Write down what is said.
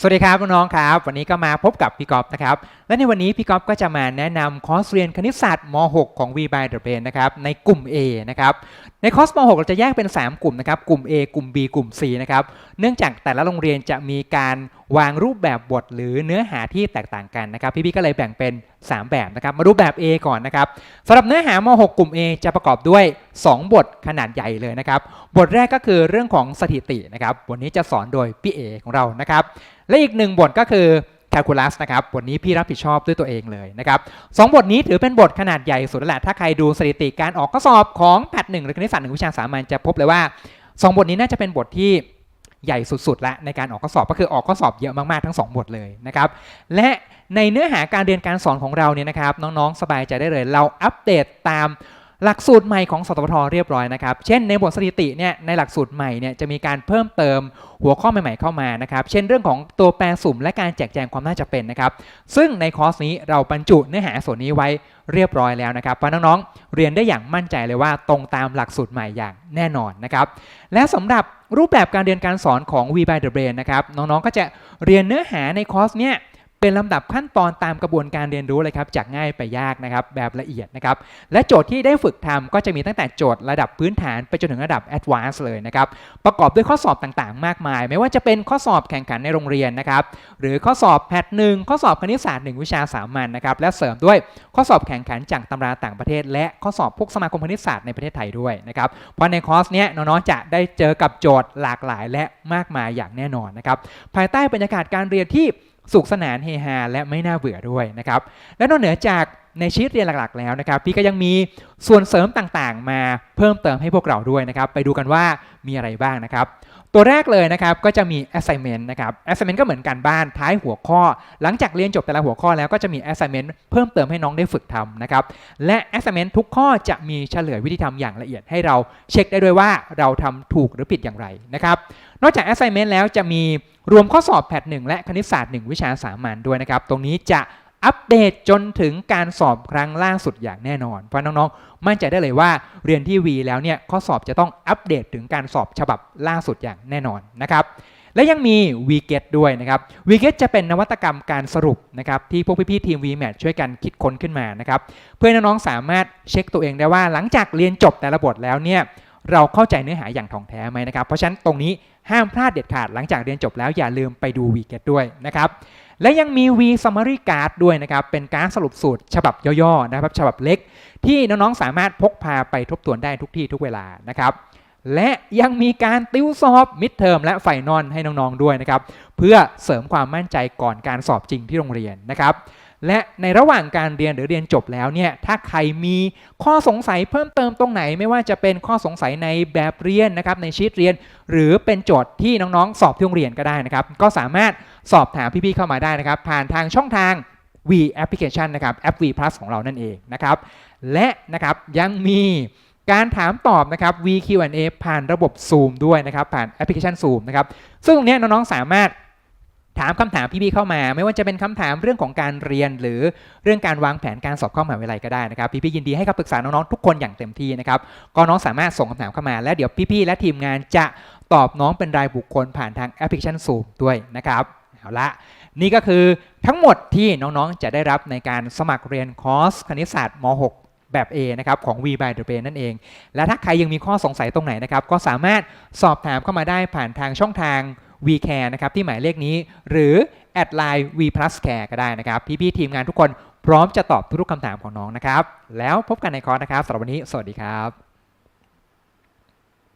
สวัสดีครับน้องๆครับ วันนี้ก็มาพบกับพี่กอฟนะครับ และในวันนี้พี่กอฟก็จะมาแนะนำคอร์สเรียนคณิตศาสตร์ม .6 ของ V by the Brain นะครับในกลุ่ม A นะครับในคอร์สม .6 เราจะแยกเป็น 3 กลุ่มนะครับกลุ่ม A กลุ่ม B กลุ่ม C นะครับเนื่องจากแต่ละโรงเรียนจะมีการวางรูปแบบบทหรือเนื้อหาที่แตกต่างกันนะครับ พี่ๆก็เลยแบ่งเป็น3 แบบนะครับ มาดูแบบ A ก่อนนะครับสำหรับเนื้อหาม .6 กลุ่ม A จะประกอบด้วย 2 บทขนาดใหญ่เลยนะครับ บทแรกก็คือเรื่องของสถิตินะครับบทนี้จะสอนโดยพี่เอของเรานะครับ และอีกหนึ่งบทก็คือ Calculus นะครับบทนี้พี่รับผิดชอบด้วยตัวเองเลยนะครับสองบทนี้ถือเป็นบทขนาดใหญ่สุดแล้วแหละ ถ้าใครดูสถิติการออกข้อสอบของแพทหนึ่งหรือคณิตศาสตร์หนึ่งวิชาสามัญจะพบเลยว่าสองบทนี้น่าจะเป็นบทที่ ใหญ่สุดๆ และในการออกข้อสอบก็คือออกข้อสอบเยอะมากๆทั้ง 2 บทเลยนะครับและในเนื้อหาการเรียนการสอนของเราเนี่ยนะครับน้องๆ สบายใจได้เลย เราอัปเดตตาม หลักสูตรใหม่ของสตทเรียบร้อยนะครับ เช่นในบทสถิติเนี่ยในหลักสูตรใหม่เนี่ยจะมีการเพิ่มเติมหัวข้อใหม่ๆเข้ามานะครับ เช่นเรื่องของตัวแปรสุ่มและการแจกแจงความน่าจะเป็นนะครับ ซึ่งในคอร์สนี้เราบรรจุเนื้อหาส่วนนี้ไว้เรียบร้อยแล้วนะครับเพราะน้องๆเรียนได้อย่างมั่นใจเลยว่าตรงตามหลักสูตรใหม่อย่างแน่นอนนะครับ และสำหรับรูปแบบการเรียนการสอนของ V by the Brain นะครับน้องๆก็จะเรียนเนื้อหาในคอร์สเนี้ย เป็นลำดับขั้นตอนตามกระบวนการเรียนรู้เลยครับจากง่ายไปยากนะครับแบบละเอียดนะครับและโจทย์ที่ได้ฝึกทำก็จะมีตั้งแต่โจทย์ระดับพื้นฐานไปจนถึงระดับ Advanced เลยนะครับประกอบด้วยข้อสอบต่างๆ มากมาย ไม่ว่าจะเป็นข้อสอบแข่งขันในโรงเรียนนะครับหรือข้อสอบแพทหนึ่งข้อสอบคณิตศาสตร์หนึ่งวิชาสามัญนะครับและเสริมด้วยข้อสอบแข่งขันจากตำราต่างประเทศ และข้อสอบพวกสมาคมคณิตศาสตร์ในประเทศไทยด้วยนะครับเพราะในคอร์สเนี้ยน้องๆจะได้เจอกับโจทย์หลากหลายและมากมายอย่างแน่นอนนะครับภายใต้บรรยากาศการเรียนที่ สุขสนานเฮฮาและไม่น่าเบื่อด้วยนะครับ และนอกเหนือจาก ในชีวิตเรียนหลักๆ แล้วนะครับ พี่ก็ยังมีส่วนเสริมต่างๆ มาเพิ่มเติมให้พวกเราด้วยนะครับ ไปดูกันว่ามีอะไรบ้างนะครับ ตัวแรกเลยนะครับก็จะมี assignment นะครับ assignment ก็เหมือนกันบ้านท้ายหัวข้อ หลังจากเรียนจบแต่ละหัวข้อแล้วก็จะมี assignment เพิ่มเติมให้น้องได้ฝึกทำนะครับ และ assignment ทุกข้อจะมีเฉลยวิธีทำอย่างละเอียดให้เราเช็คได้ด้วยว่าเราทำถูกหรือผิดอย่างไรนะครับนอกจาก assignment แล้วจะมีรวมข้อสอบแพทหนึ่งและคณิตศาสตร์ 1 วิชาสามัญด้วยนะครับ ตรงนี้จะ อัปเดตจนถึงการสอบครั้งล่าสุดอย่างแน่นอน เพราะน้องๆ มั่นใจได้เลยว่าเรียนที่วีแล้วเนี่ยข้อสอบจะต้องอัปเดตถึงการสอบฉบับล่าสุดอย่างแน่นอนนะครับและยังมี v g e t ด้วยนะครับ v g e t จะเป็นนวัตกรรมการสรุปนะครับที่พวกพี่ๆทีม VMAT ช่วยกันคิดค้นขึ้นมานะครับเพื่อน้องๆสามารถเช็คตัวเองได้ว่าหลังจากเรียนจบแต่ละบทแล้วเนี่ยเราเข้าใจเนื้อหาอย่างถ่องแท้ไหมนะครับ เพราะฉะนั้นตรงนี้ห้ามพลาดเด็ดขาดหลังจากเรียนจบแล้วอย่าลืมไปดู v g e t ด้วยนะครับ และยังมี V Summary Card ด้วยนะครับ เป็นการสรุปสูตร ฉบับย่อๆนะครับ ฉบับเล็ก ที่น้องๆสามารถพกพาไปทบทวนได้ทุกที่ทุกเวลานะครับ และยังมีการติวสอบมิดเทอมและไฟนอลให้น้องๆด้วยนะครับ เพื่อเสริมความมั่นใจก่อนการสอบจริงที่โรงเรียนนะครับและในระหว่างการเรียนหรือเรียนจบแล้วเนี่ย ถ้าใครมีข้อสงสัยเพิ่มเติมตรงไหน ไม่ว่าจะเป็นข้อสงสัยในแบบเรียนนะครับในชีตเรียน หรือเป็นโจทย์ที่น้องๆ สอบที่โรงเรียนก็ได้นะครับ ก็สามารถ สอบถามพี่ๆเข้ามาได้นะครับ ผ่านทางช่องทาง V Application นะครับแอป V Plus ของเรานั่นเองนะครับและนะครับยังมีการถามตอบนะครับ V Q&A ผ่านระบบ Zoom ด้วยนะครับผ่านแอปพลิเคชัน Zoom นะครับซึ่งตรงเนี้ยน้องๆสามารถถามคำถามพี่ๆเข้ามา ไม่ว่าจะเป็นคำถามเรื่องของการเรียน หรือเรื่องการวางแผนการสอบเข้ามหาวิทยาลัยก็ได้นะครับ พี่ๆยินดีให้คำปรึกษาน้องๆทุกคนอย่างเต็มที่นะครับก็น้องสามารถส่งคำถามเข้ามา และเดี๋ยวพี่ๆและทีมงานจะตอบน้องเป็นรายบุคคลผ่านทางแอปพลิเคชัน Zoom ด้วยนะครับ เอาละนี่ก็คือทั้งหมดที่น้องๆ จะได้รับในการสมัครเรียนคอร์สคณิตศาสตร์ม .6 แบบ A นะครับของ V by the Bay นั่นเอง และถ้าใครยังมีข้อสงสัยตรงไหนนะครับ ก็สามารถสอบถามเข้ามาได้ผ่านทางช่องทาง VCare นะครับ ที่หมายเลขนี้ หรือแอดไลน์ V plus care ก็ได้นะครับ พี่ๆทีมงานทุกคนพร้อมจะตอบทุกๆคำถามของน้องนะครับ แล้วพบกันในคอร์สนะครับสำหรับวันนี้ สวัสดีครับ